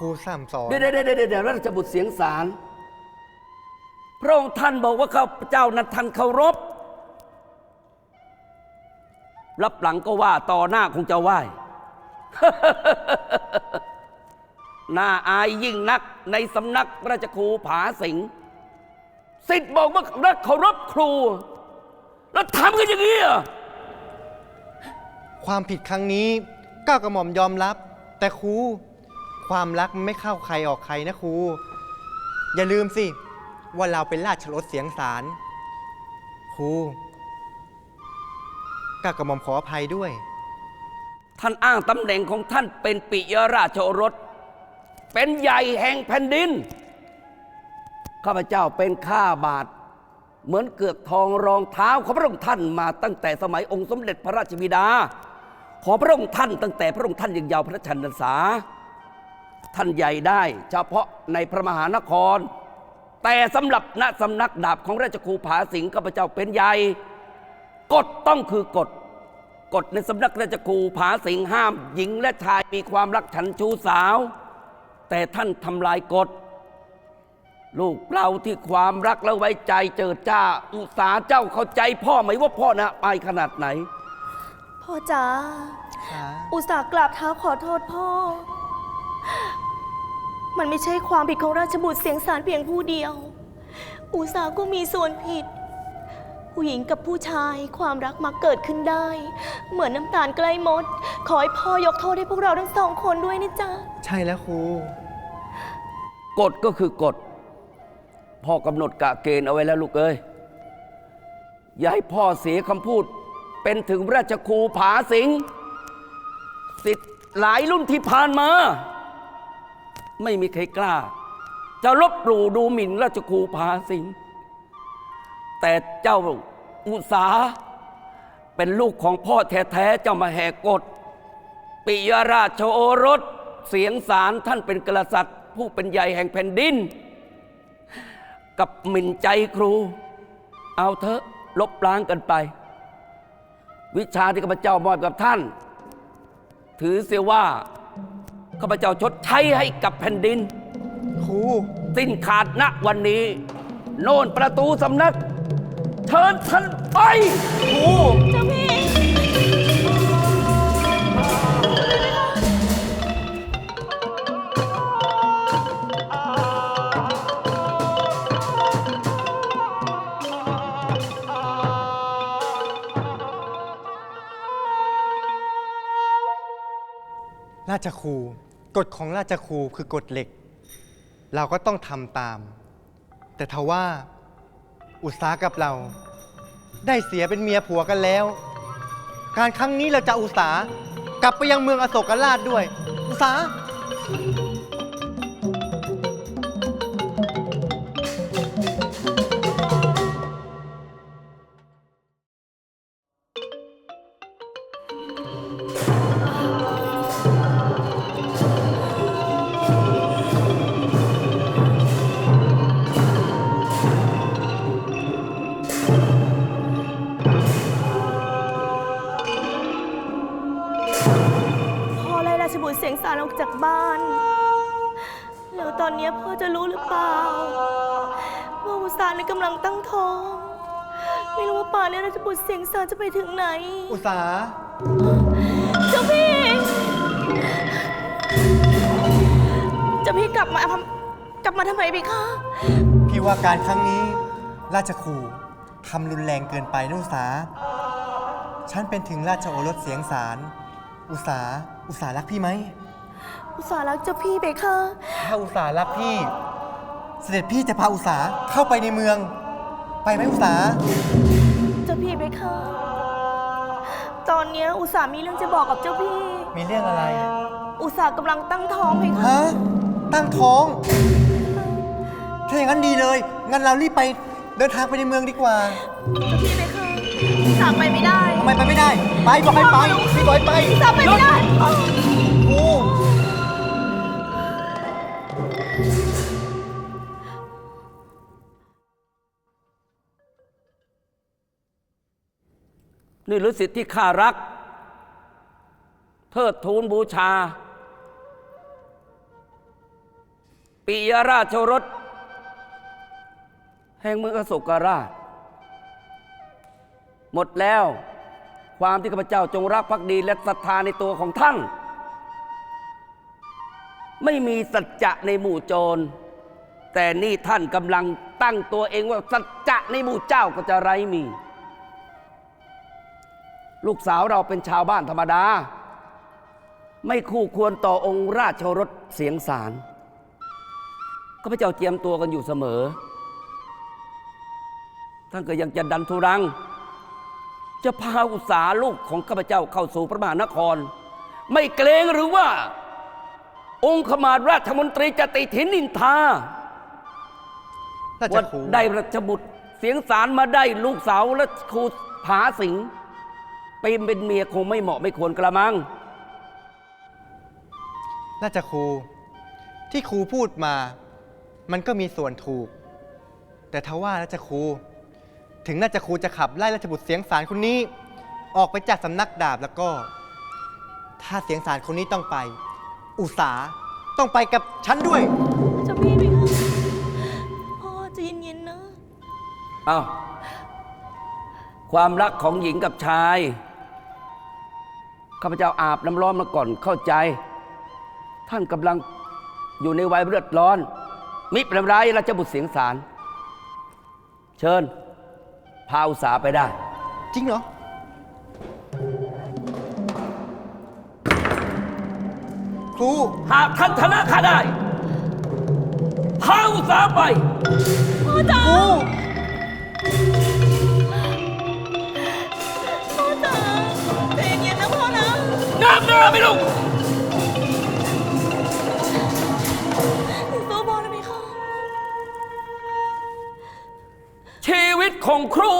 ครูสั่งสอนเดี๋ยวเดี๋ยวเดี๋ยวเดี๋ยวราชบุตรเสียงสารพระองค์ท่านบอกว่าข้าพเจ้านั้นท่านเคารพรับหลังก็ว่าต่อหน้าคงจะไหว้น่าอายยิ่งนักในสำนักราชครูผาสิงห์สิทธิ์บอกว่ารักเคารพครู แล้วทำกันอย่างนี้เหรอความผิดครั้งนี้ก้าวกระหม่อมยอมรับ แต่ครู ความรักมันไม่เข้าใครออกใครนะครู อย่าลืมสิ ว่าเราเป็นราชรถเสียงสารครูก้ากระหม่อมขออภัยด้วย ท่านอ้างตำแหน่งของท่านเป็นปิยราชโอรส เป็นใหญ่แห่งแผ่นดิน ข้าพเจ้าเป็นข้าบาท เหมือนเกือกทองรองเท้าของพระองค์ท่านมาตั้งแต่สมัยองค์สมเด็จพระราชบิดา ขอพระองค์ท่านตั้งแต่พระองค์ท่านยังเยาวพระชันษา ท่านใหญ่ได้ เฉพาะในพระมหานคร แต่สำหรับณสำนักดาบของราชครูผาสิงห์ข้าพเจ้าเป็นใหญ่กฎต้องคือกฎกฎในสำนักราชครูผาสิงห์ห้าม หญิงและชายมีความรักฉันชู้สาว แต่ท่านทำลายกฎลูกเราที่ความรักและไว้ใจเจิดจ้า อุตสาห์เจ้าเข้าใจพ่อไหมว่าพ่อนะไปขนาดไหน พ่อจ๋าอุตส่าห์กราบเท้าขอโทษพ่อ มันไม่ใช่ความผิดของราชบุตรเสียงสารเพียงผู้เดียว อุตส่าห์ก็มีส่วนผิด ผู้หญิงกับผู้ชายความรักมักเกิดขึ้นได้ เหมือนน้ำตาลใกล้มด ขอให้พ่อยกโทษให้พวกเราทั้งสองคนด้วยนะจ๊ะ ใช่แล้วครู กฎก็คือกฎ พ่อกำหนดกะเกณฑ์เอาไว้แล้วลูกเอ้ย อย่าให้พ่อเสียคำพูด เป็นถึงราชครูผาสิงห์สิทธิ์หลายรุ่นที่ผ่านมา ไม่มีใครกล้า จะลบหลู่ดูหมิ่นราชครูผาสิงแต่เจ้าอุสาเป็นลูกของพ่อแท้ๆเจ้ามาแหกกฎปิยราชโอรสเสียงสารท่านเป็นกษัตริย์ ผู้เป็นใหญ่แห่งแผ่นดิน กับหมิ่นใจครู เอาเถอะลบล้างกันไป วิชาที่ข้าพเจ้ามอบกับท่าน ถือเสียว่า ข้าพเจ้าชดใช้ให้กับแผ่นดิน ครูสิ้นขาดณวันนี้ โน่นประตูสำนัก เชิญท่านไปครูเจ้าพี่ราชครู กฎของราชครูคือกฎเหล็ก เราก็ต้องทำตาม แต่ทว่าอุตสาหกับเรา ได้เสียเป็นเมียผัวกันแล้ว การครั้งนี้เราจะอุตสาหกลับไปยังเมืองอโศกราชด้วย อุตสาห ไม่รู้ว่าป่านนี้ราชบุตรเสียงสารจะไปถึงไหน อุตสาหเจ้าพี่ เจ้าพี่กลับมาทำกลับมาทำไมพี่คะ พี่ว่าการครั้งนี้ ราชครูทำรุนแรงเกินไปนะอุตสาหฉันเป็นถึงราชโอรสเสียงสาร อุตสาหอุตสาหรักพี่ไหม อุตสาหรักเจ้าพี่ไปคะถ้าอุตสาหรักพี่ เสด็จพี่จะพาอุตสาหเข้าไปในเมือง ไปไหมอุตสา หเจ้าพี่ไปคะ ตอนนี้อุตสาหมีเรื่องจะบอกกับเจ้าพี่ มีเรื่องอะไร อุตสาหกำลังตั้งท้องไปคะ ฮะ ตั้งท้อง ถ้าอย่างนั้นดีเลย งั้นเรารีบไปเดินทางไปในเมืองดีกว่าเจ้าพี่ไปคะอุตสาหไปไม่ได้ทำไมไปไม่ได้ ไปบอกให้ไปพี่บอยไป อุตสาหไปไม่ได้ นี่หรือสิทธิที่ข้ารัก เทิดทูนบูชา ปิยราชรส แห่งเมืองอโศกราช หมดแล้วความที่ข้าพเจ้าจงรักภักดีและศรัทธาในตัวของท่าน ไม่มีสัจจะในหมู่โจร แต่นี่ท่านกำลังตั้งตัวเองว่าสัจจะในหมู่เจ้าก็จะไร้มี ลูกสาวเราเป็นชาวบ้านธรรมดา ไม่คู่ควรต่อองค์ราชโอรสเสียงสารข้าพเจ้าเตรียมตัวกันอยู่เสมอ ท่านก็ยังจะดันทุรัง จะพาอุตสาลูกของข้าพเจ้าเข้าสู่พระมหานคร ไม่เกรงหรือว่า องค์ขมาราชมนตรีจะติถินนินทาราชว่าครูได้ราชบุตรเสียงสารมาได้ลูกสาวและครูผาสิงห์ ไปเป็นเมียคงไม่เหมาะไม่ควรกระมังราชครู ที่ครูพูดมา มันก็มีส่วนถูก แต่ทว่าราชครู ถึงราชครูจะขับไล่ราชบุตรเสียงสารคนนี้ ออกไปจากสำนักดาบแล้วก็ ถ้าเสียงสารคนนี้ต้องไป อุตสาต้องไปกับฉันด้วยเจ้าพี่ไหมคะพ่อใจะเย็นๆนะ เอาความรักของหญิงกับชาย ข้าพเจ้าอาบน้ำร้อนมาก่อนเข้าใจ ท่านกำลังอยู่ในวัยเลือดร้อน มิเป็นไรราชบุตรเสียงสาร เชิญ พาอุตสาไปได้ จริงเหรอ ครู หากท่านชนะข้าได้ พาอุตสาไป พ่อจ๋า ครูำหน้าไม่ลงสู้พ่อได้ไหมคะชีวิตของครู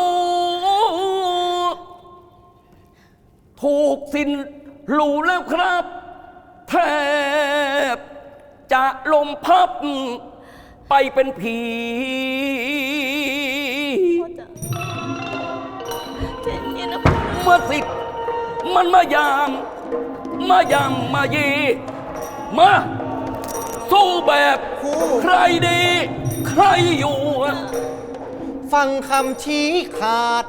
ถูกสิ้นหลูแล้วครับ แทบ จะลมพับ ไปเป็นผี พ่อจ๋าใจเย็นนะพ่อ เมื่อสิทธิ์มันมายาม มายามมายี มา สู้แบบใครดี ใครอยู่อะฟังคำชี้ขาด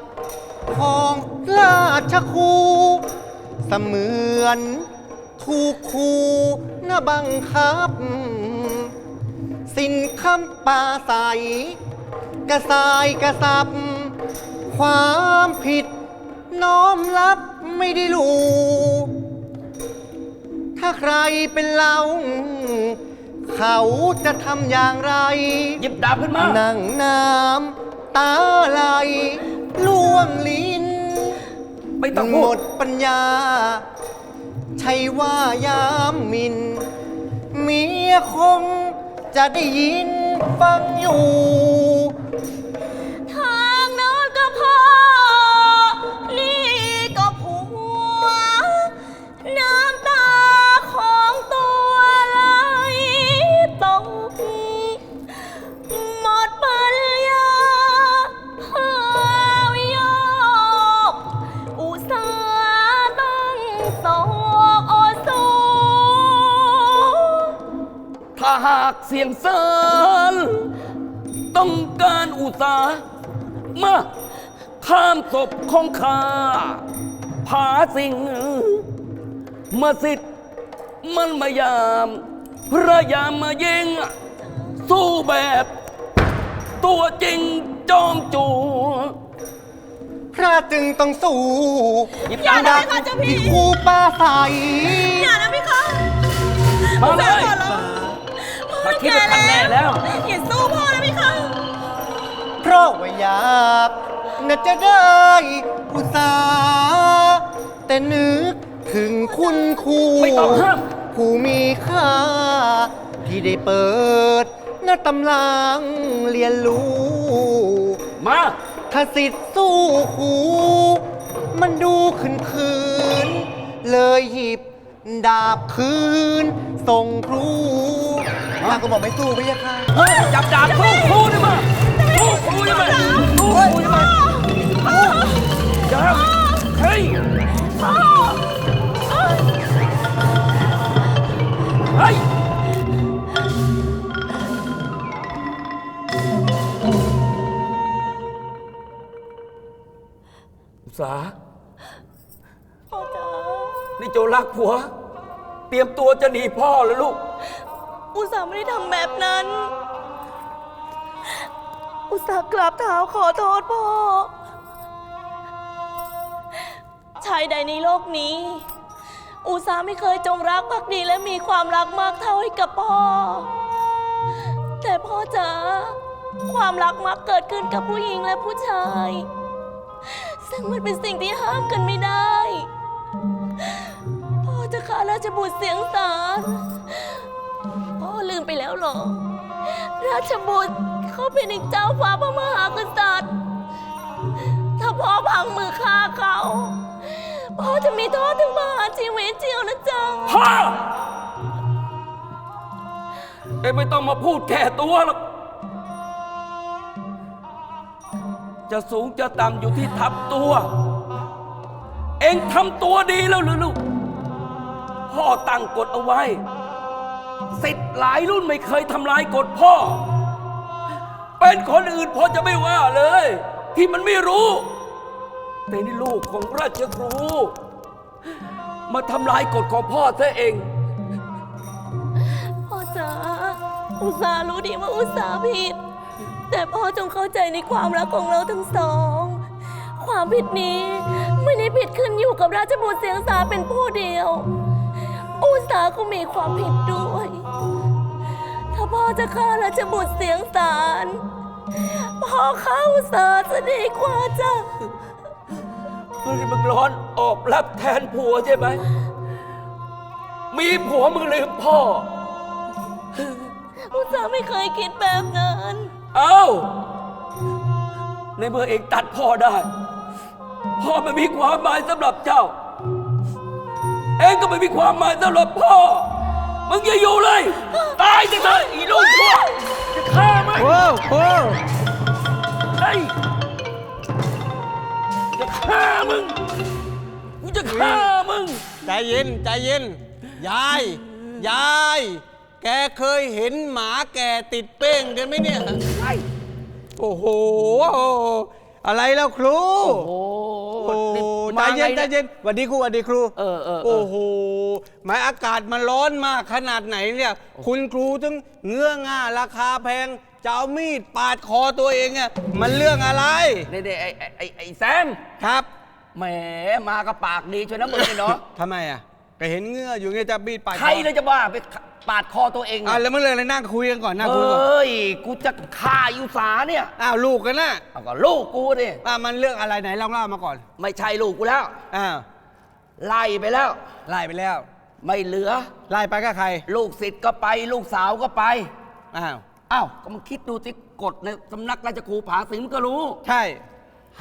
ของราชครูเสมือนถูกครูน่าบังคับ สินคำป่าใส กระสายกระสับ ความผิดน้อมรับไม่ได้รู้ ถ้าใครเป็นเรา เขาจะทำอย่างไร หยิบดาบขึ้นมานั่งน้ำตาไหลล่วงลิ้น ไม่ต้องหพูมดดปัญญา ใช่ว่ายามหมิน เมียคงจะได้ยินฟังอยู่ ทางโน้นก็พ่อ ยงเสริญต้องการอุตสาห์มาข้ามศพของข้าผาสิงเมื่อสิทธิ์มันมายามพระยามมายิง สู้แบบ ตัวจริงจอมจูพระจึงต้องสู้อย่าได้ค่ะเจ้าพี่ ที่ครูป้าใส อย่านะพี่คะ มาเลย ขอร้องพ่อถ้าคิดแก่ว่าทำแน่แล้ว อย่าสู้พ่อนะพี่คะเพราะว่าอยากน่าจะได้อุตสาห์แต่นึกถึงคุณครูไม่ต้องห้ามผู้มีค่า ที่ได้เปิดหน้าตำลังเรียนรู้ มา ถ้าสิทธิ์สู้ครูมันดูขืนคืนๆเลยหยิบ ดาบคืนส่งครู ข้าก็บอกไม่สู้พี่ค่ะเฮ้ยจับดาบสู้ครูดิมาสู้ครูดิมาสู้ครูดิมาเดี๋ยเฮ้ยเฮ้ยสาพ่อจ๋านี่โจรักผัว เตรียมตัวจะหนีพ่อแล้วลูก อุตส่าห์ไม่ได้ทำแบบนั้น อุตส่าห์กราบเท้าขอโทษพ่อ ชายใดในโลกนี้ อุตส่าห์ไม่เคยจงรักภักดีและมีความรักมากเท่าให้กับพ่อ แต่พ่อจ๋าความรักมักเกิดขึ้นกับผู้หญิงและผู้ชาย ซึ่งมันเป็นสิ่งที่ห้ามกันไม่ได้ พ่อจะฆ่าราชบุตรเสียงสาร พ่อลืมไปแล้วเหรอ ราชบุตรเขาเป็นอีกเจ้าฟ้าพระมหากษัตริย์ ถ้าพ่อพังมือฆ่าเขา พ่อจะมีโทษถึงประหารชีวิตเจียวนะจ๊ะพ่อเองไม่ต้องมาพูดแก่ตัวหรอก จะสูงจะต่ำอยู่ที่ทับตัว เองทำตัวดีแล้วหรือลูก พ่อตั้งกฎเอาไว้ สิทธิ์หลายรุ่นไม่เคยทำลายกฎพ่อ เป็นคนอื่นพ่อจะไม่ว่าเลย ที่มันไม่รู้ แต่นี่ลูกของราชครู มาทำลายกฎของพ่อซะเอง พ่อจ๋าอุตส่าห์รู้ดีว่าอุตส่าห์ผิด แต่พ่อจงเข้าใจในความรักของเราทั้งสอง ความผิดนี้ไม่ได้ผิดขึ้นอยู่กับราชบุตรเสียงสาเป็นผู้เดียว อุตสาก็มีความผิดด้วย ถ้าพ่อจะฆ่าราชบุตรเสียงสารพ่อฆ่าอุตสาจะดีกว่าจ้ะเฮ้ยมึงร้อนออกรับแทนผัวใช่ไหม มีผัวมึงลืมพ่อ อุตสาไม่เคยคิดแบบนั้นเอ้า ในเมื่อเองตัดพ่อได้ พ่อไม่มีความหมายสำหรับเจ้า เองก็ไม่มีความหมายสำหรับพ่อ มึงอย่าอยู่เลย ตายจะเถอะอีลูกชั่วจะฆ่ามึงโอ้โหเฮ้ยจะฆ่ามึง กูจะฆ่ามึง ใจเย็นใจเย็น ยาย ยาย แกเคยเห็นหมาแก่ติดเป้งกันไหมเนี่ย โอ้โห อะไรแล้วครู โอ้ โอ้นี่ใจมาเย็นไงใจเนี่ยเย็นสวัสดีครูสวัสดีครู เออเออเออ โอ้โหหมายอากาศมันร้อนมากขนาดไหนเนี่ย คุณครูถึงเงื้อง่าราคาแพงจะเอามีดปาดคอตัวเองอะมันเรื่องอะไรนี่นี่ไอ้ไอ้ไอ้ไอ้แซมครับ แหมมากับปากดีช่วยนะมึงเนี่ยเนาะ ทำไมอะ ก็เห็นเงื้ออยู่ไงจะมีดปาดคอใครเลยจะบ้าไปปาดคอตัวเองอะอะแล้วมันเลยเลยนั่งคุยกันก่อนนั่งเอคุยก่อน้ย กูจะฆ่าอยู่สาเนี่ยอ้าวลูกกันนะเอาก็ลูกกูดิอ่ามันเรื่องอะไรไหนเล่าเล่ามาก่อนไม่ใช่ลูกกูแล้ว อ้าวไล่ไปแล้ว ไล่ไปแล้ว ไม่เหลือ ไล่ไปก็ใครลูกศิษย์ก็ไป ลูกสาวก็ไป อ้าวอ้าวก็มึงคิดดูสิกฎในสำนักราชครูผาสิงห์ก็รู้ ใช่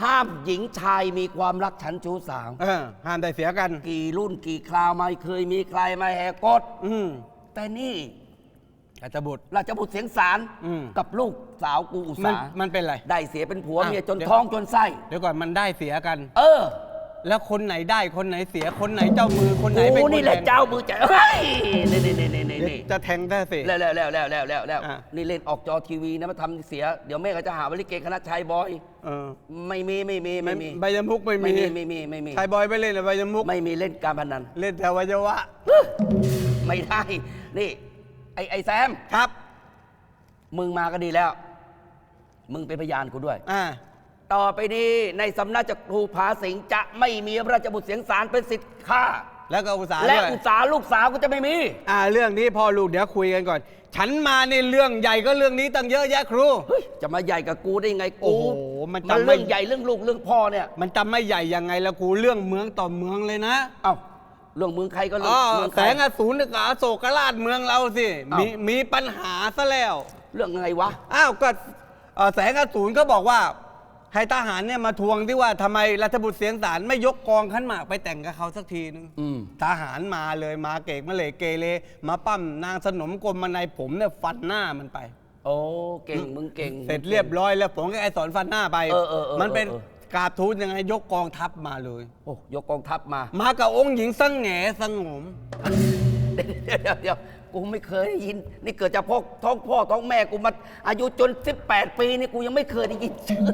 ห้ามหญิงชายมีความรักฉันชู้สาว เออห้ามได้เสียกัน กี่รุ่นกี่คราวไม่เคยมีใครมาแหกกฎอืมแต่นี่อาจจะบุตร ราชบุตรเสียงสารอืม กับลูกสาวกูอุมันสามันเป็นไร ได้เสียเป็นผัวอะเมียจนเดี๋ยว ท้องจนไส้ เดี๋ยวก่อนมันได้เสียกัน เออ แล้วคนไหนได้คนไหนเสียคนไหนเจ้ามือคนไหนเป็นกูคนนี่แหละทงเจ้ามือใจเฮ้ยนี่นี่นี่นี่นี่เดี๋ยวนี่จะแทงได้สิ แล้วแล้วแล้วแล้วแล้วแล้วแล้วอะ นี่เล่นออกจอทีวีนะมาทำเสีย เดี๋ยวแม่ก็จะหาว่าลิเกคณะชายบอย เออไม่มีไม่มีไม่มีใบยมุกไม่ไม่มีมีไม่มีไม่มีชายบอยไม่เล่นหรอใบยมุกไม่มีเล่นการพนัน เล่นแต่วัยวะไม่ได้ นี่ ไอ้ไอ้แซม ครับมึงมาก็ดีแล้ว มึงเป็นพยานกูด้วย อ่า ต่อไปนี้ในสำนักจักรครูผาสิงห์จะไม่มีราชบุตรเสียงสารเป็นสิทธิ์ข้าแล้วก็อุตสาหและด้วยอุตสาลูกสาวก็จะไม่มี อ่าเรื่องนี้พ่อลูกเดี๋ยวคุยกันก่อน ฉันมาในเรื่องใหญ่ก็เรื่องนี้ตั้งเยอะแยะครู เฮ้ย จะมาใหญ่กับกูได้ไงโอ้กูโหมันจำมันไม่ เรื่องใหญ่เรื่องลูกเรื่องพ่อเนี่ยมันจำไม่ใหญ่ยังไงละกูเรื่องเมืองต่อเมืองเลยนะเอ้าเรื่องเมืองใครก็เรื่อ๋อเมืองแสใครงอสูรกับอโศกราชเมืองเราสิอ้าวมีมีปัญหาซะแล้ว เรื่องไงวะ อ้าวก็เอ่อแสงอสูรก็บอกว่า ให้ทหารเนี่ยมาทวงที่ว่าทำไมรัฐบุตรเสียงสารไม่ยกกองขันหมากไปแต่งกับเขาสักทีนึงอืม ทหารมาเลยมาเกกมาเลยเกเรมาปั้มนางสนมกลมมาในผมเนี่ยฟันหน้ามันไป โอ้เก่งมึงเก่ง เสร็จเรียบร้อยแล้วผมก็ไอ้สอนฟันหน้าไป เออเออเออมันเป็นเออกราบทูตยังไงยกกองทัพมาเลย โอ้ยกกองทัพมา มากับองค์หญิงสังแหงสงม เดี๋ยวเดี๋ยวเดี๋ยว กูไม่เคยได้ยิน นี่เกิดจากพ่อท้องพ่อท้องแม่กูมาอายุจน 18 ปีนี่กูยังไม่เคยได้ยินชื่อ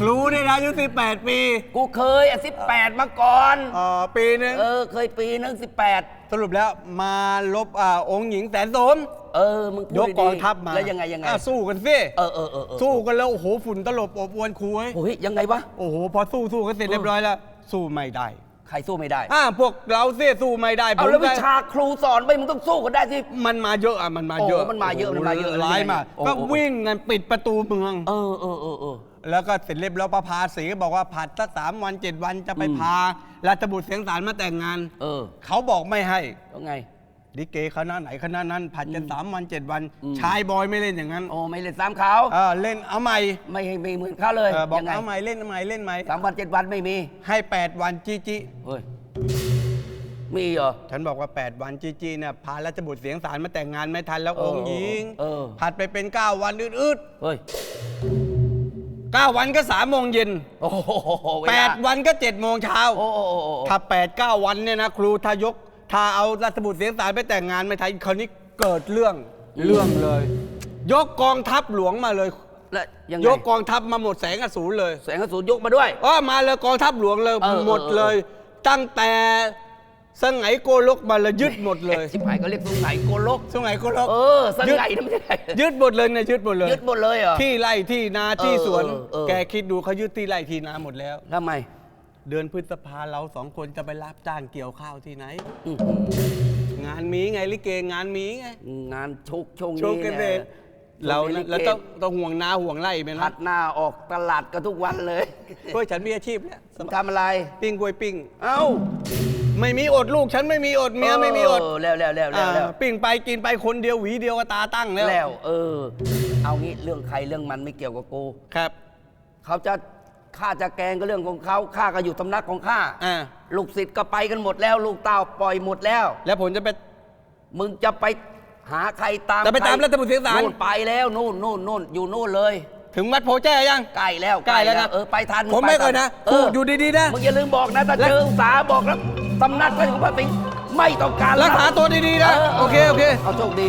ครูนี่นะอายุ 18 ปีกูเคยอะ18 มาก่อน เอ่อปีหนึง เออเคยปีนึง18 สรุปแล้วมาลบอ่าองค์หญิงแสนสมเออมึงพูดยกกองดีๆทัพมาแล้วยังไงยังไงอะสู้กันสิเออเออเออเออสู้กันแล้วโอ้โหฝุ่นตลบอบอวนครูเฮ้ยโอ้ยยังไงวะ โอ้โหพอสู้สู้กันเสร็จเรียบร้อยแล้ว สู้ไม่ได้ ใครสู้ไม่ได้อ่าพวกเราเสียสู้ไม่ได้เอาผมแล้ววิก็ชาครูสอนไปมึงต้องสู้กันได้ที่ มันมาเยอะอะมันมาเยอะโอ้มันมาเยอะมันมาเยอะร้ายมากโอ้โอ้ ก็วิ่งกันปิดประตูเมือง เออเออเออเออ แล้วก็เสร็จเรียบร้อยประพาสีบอกว่าผัดสักสามวันเจ็ดวันจะไปอืมพาราชบุตรเสียงสารมาแต่งงานเออ เขาบอกไม่ให้ แล้วไง ลิเกคณะไหนคณะนั้น ผัดกันสามวันเจ็ดวันอืมชายบอยไม่เล่นอย่างนั้นโอ้ไม่เล่นซ้ำเขาเออเล่นเอาใหม่ไม่ให้ไม่เหมือนเขาเลยเออบอกยังไงเอาใหม่เล่นเอาใหม่เล่นใหม่สามวันเจ็ดวันไม่มีให้8วันจีจีเฮ้ยมีเหรอฉันบอกว่า 8 วันจีจีเนี่ยพาราชบุตรเสียงสารมาแต่งงานไม่ทันแล้วเออองค์หญิงเออผัดไปเป็น 9 วันอืดเฮ้ยๆ9วันก็3โมงเย็นโอ้โหเวลา8วันก็7โมงเช้าโอ้โอ้โอ้โอ้ถ้า8 9วันเนี่ยนะครูถ้ายก ถ้าเอาราชบุตรเสียงสารไปแต่งงานไม่ทันคราวนี้เกิดเรื่องเรื่องเลย ยกกองทัพหลวงมาเลย แล้วยังไงยกกองทัพมาหมดแสงอสูรเลยแสงกระสุนยกมาด้วย อ๋อมาเลยกองทัพหลวงเลยเออหมดเออเลย ตั้งแต่สงไหโกลกมาเลยยึดหมดเลยชิบหายก็เรียกสงไหโกลก สงไหโกลกเออสงยึดไหนั่นไม่ใช่ยึดหมดเลยเนี่ยยึดหมดเลย ยึดหมดเลยเหรอ ที่ไร่ที่นาที่สวน เออเออแกคิดดูเขายึดที่ไร่ที่นาหมดแล้ว ทำไม เดือนพฤษภาเราสองคนจะไปรับจ้างเกี่ยวข้าวที่ไหน อื้อหืองานมีไงลิเกงานมีไงงานชุกช่วงโชนี้ว์กันเนี่เลยยเราช่วงนี้เราลิกต้องต้องห่วงนาห่วงไร่ไปผันะดหน้าออกตลาดกันทุกวันเลยเพราะฉันมีอาชีพแล้วทำอะไร ปิ้งกล้วยปิ้ง เอ้าไม่มีอดลูกฉันไม่มีอดเมียไม่มีอดเแล้วแล้วแล้วแล้วแล้วอ่าปิ้งไปกินไปคนเดียวหวีเดียวก็ตาตั้งแล้วแล้ว เออ เอางี้เรื่องใครเรื่องมันไม่เกี่ยวกับกู ครับ เขาจะ ฆ่าจะแกล้งก็เรื่องของเขาข้าก็อยู่ตำนักของข้าอ่าลูกศิษย์ก็ไปกันหมดแล้ว ลูกเต้าปล่อยหมดแล้ว แล้วผมจะไป มึงจะไปหาใครตามจะไปตามใครัฐบุตรเสียงสาร นู่นไปแล้วนู่นนู่นนู่นอยู่นู่นเลยถึงวัดโพแจ้ยัง ใกล้แล้วใกล้แล้วนะเออไปทันผมไม่ก่อนนะเอออยู่ดีๆนะ มึงอย่าลืมบอกนะถ้าเจออุตสาห์บอกแล้วตำนักก็ถึงพระสิงห์ไม่ต้องการรักษาตัวดีๆนะโอเค โอเค เอาโชคดี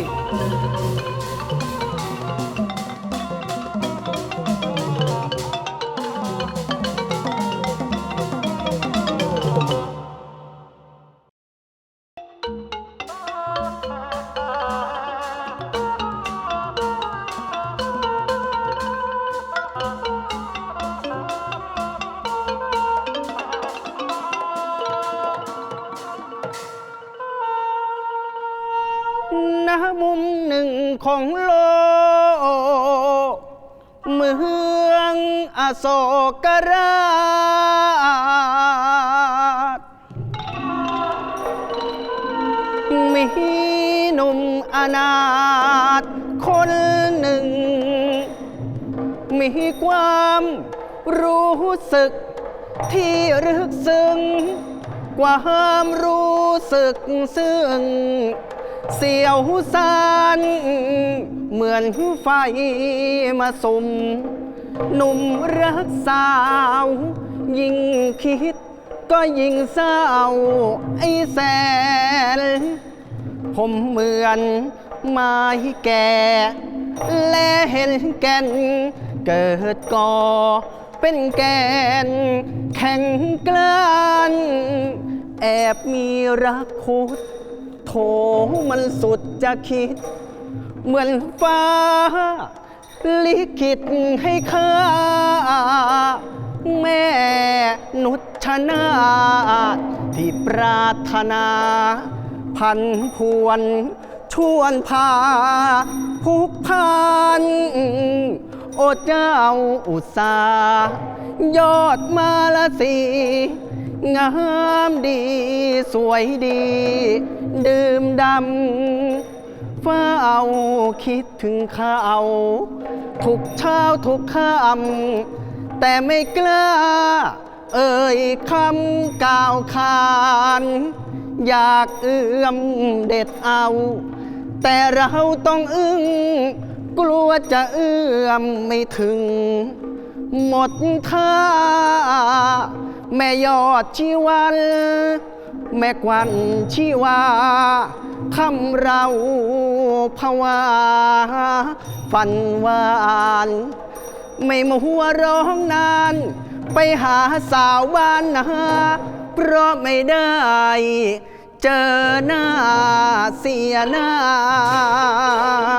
ของโลก เมืองอโศกราช มีหนุ่มอนาถคนหนึ่ง มีความรู้สึกที่รึกซึ้งความรู้สึกซึ่ง สียวสานเหมือนไฟมาสุมหนุ่มรักสาว ยิ่งคิดก็ยิ่งเศร้าไอ้แสน ผมเหมือนไม้แก่ และเห็นแก่น เกิดก่อเป็นแกน แข็งกล้านแอบมีรักคุด โถมันสุดจะคิด เหมือนฟ้า ลิขิตให้ข้า แม่นุชนาถที่ปรารถนา พันพวน ชวนพาพุกพันโอเจ้าอุตสาห์ยอดมาละสี งามดี สวยดี ดื่มดำเฝ้าคิดถึงเขาทุกเช้าทุกค่ำแต่ไม่กล้า เอ่ยคำกล่าวขาน อยากเอื้อมเด็ดเอา แต่เราต้องอึ้งกลัวจะเอื้อมไม่ถึง หมดท่า แม่ยอดชีวัน แม่กวันชีวาคำเราภาวาฝันหวาน ไม่มาหัวร้องนาน ไปหาสาวบ้านนาเพราะไม่ได้ เจอหน้าเสียนา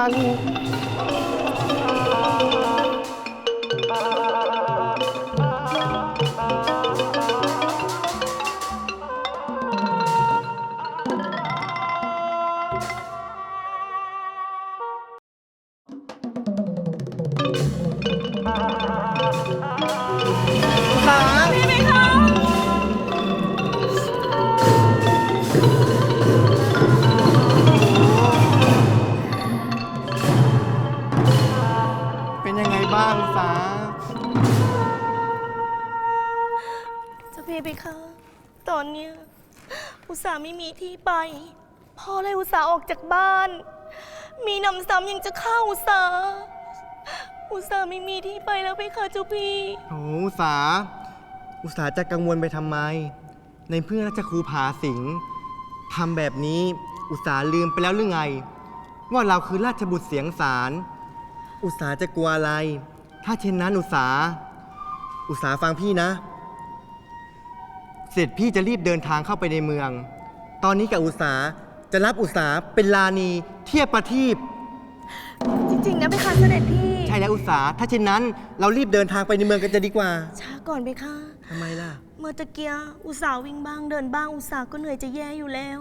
น เพไปคะ ตอนเนี้ยอุตส่าห์ไม่มีที่ไป พ่อเลยอุตส่าห์ออกจากบ้าน มีหนำซ้ำยังจะเข้าอุตส่าห์อุตส่าห์ไม่มีที่ไปแล้วไปคะเจ้าพี่โอ้อุตสาห์อุตสาห์จะกังวลไปทำไม ในเพื่อนราชครูผาสิงห์ทำแบบนี้อุตสาห์ลืมไปแล้วหรือไง ว่าเราคือราชบุตรเสียงสาร อุตสาห์จะกลัวอะไร ถ้าเช่นนั้นอุตสาห์อุตสาห์ฟังพี่นะ เสร็จพี่จะรีบเดินทางเข้าไปในเมือง ตอนนี้กับอุตสาห์จะรับอุตสาห์เป็นลานีเทียบประทีปจริงๆนะไปคะเสด็จพี่ ใช่แล้วอุตสาห์ถ้าเช่นนั้นเรารีบเดินทางไปในเมืองกันจะดีกว่าช้าก่อนไปคะ ทำไมล่ะ เมื่อตะเกียอุตส่าห์วิ่งบ้างเดินบ้างอุตส่าห์ก็เหนื่อยจะแย่อยู่แล้ว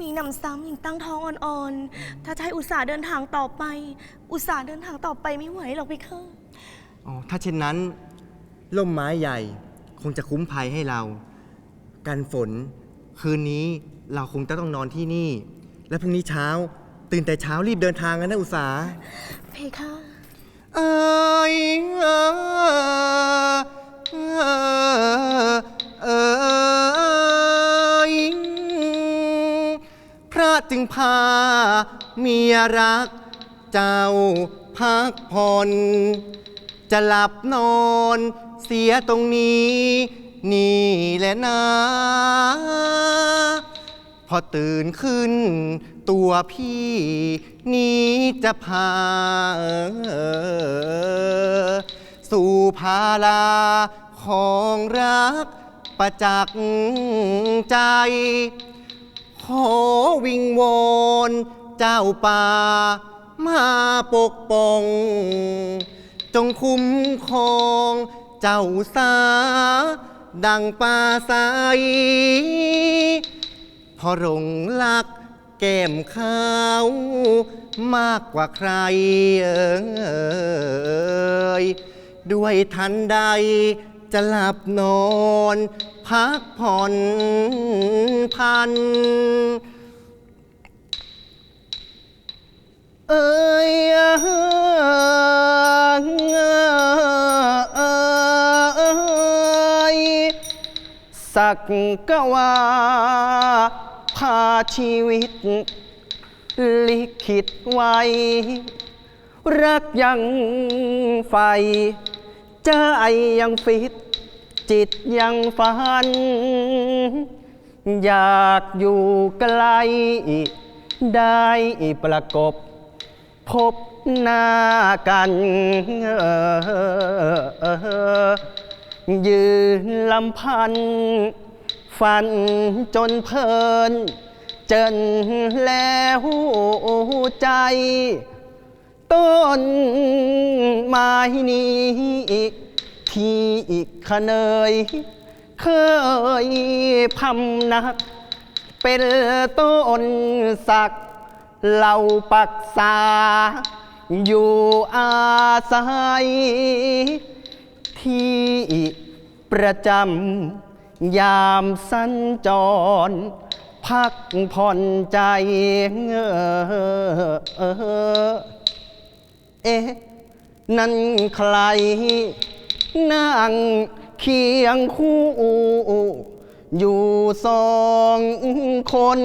มีหนำซ้ำยังตั้งท้องอ่อนๆ ถ้าจะให้อุตส่าห์เดินทางต่อไป อุตส่าห์เดินทางต่อไปไม่ไหวหรอกพี่ค่ะอ๋อถ้าเช่นนั้น ล่มไม้ใหญ่ คงจะคุ้มภัยให้เรา กันฝน คืนนี้เราคงจะต้องนอนที่นี่ และพรุ่งนี้เช้า ตื่นแต่เช้ารีบเดินทางกันนะอุตสาห์เพค่ะเอ้ยเอ้ยเอ้ยพระจึงพาเมียรัก เจ้าพักผ่อนจะหลับนอนเสียตรงนี้ นี่แหละนะ พอตื่นขึ้น ตัวพี่นี้จะพา สู่ภาลาของรักประจักษ์ใจ ขอวิงวอนเจ้าป่ามาปกป้อง จงคุ้มครองเจ้าสา ดังป่าใสพอรงลักแก้มขาวมากกว่าใครเอ่ยด้วยทันใดจะหลับนอน พักผ่อนพัน เอ้ยเอย สักกว่าพาชีวิต ลิขิตไว้ รักยังไฟใจยังฟิต จิตยังฝัน อยากอยู่ไกล ได้ประกบ พบหน้ากัน ยืนลำพันฝันจนเพลิน เจนแล้วใจ ต้นไม้นี้ที่ขเนย เคยพำนัก เป็นต้นสักเหล่าปักษา อยู่อาศัย ที่ประจำยามสัญจร พักผ่อนใจเงอเอ๊ะนั่นใคร นั่งเคียงคู่ อยู่สองคน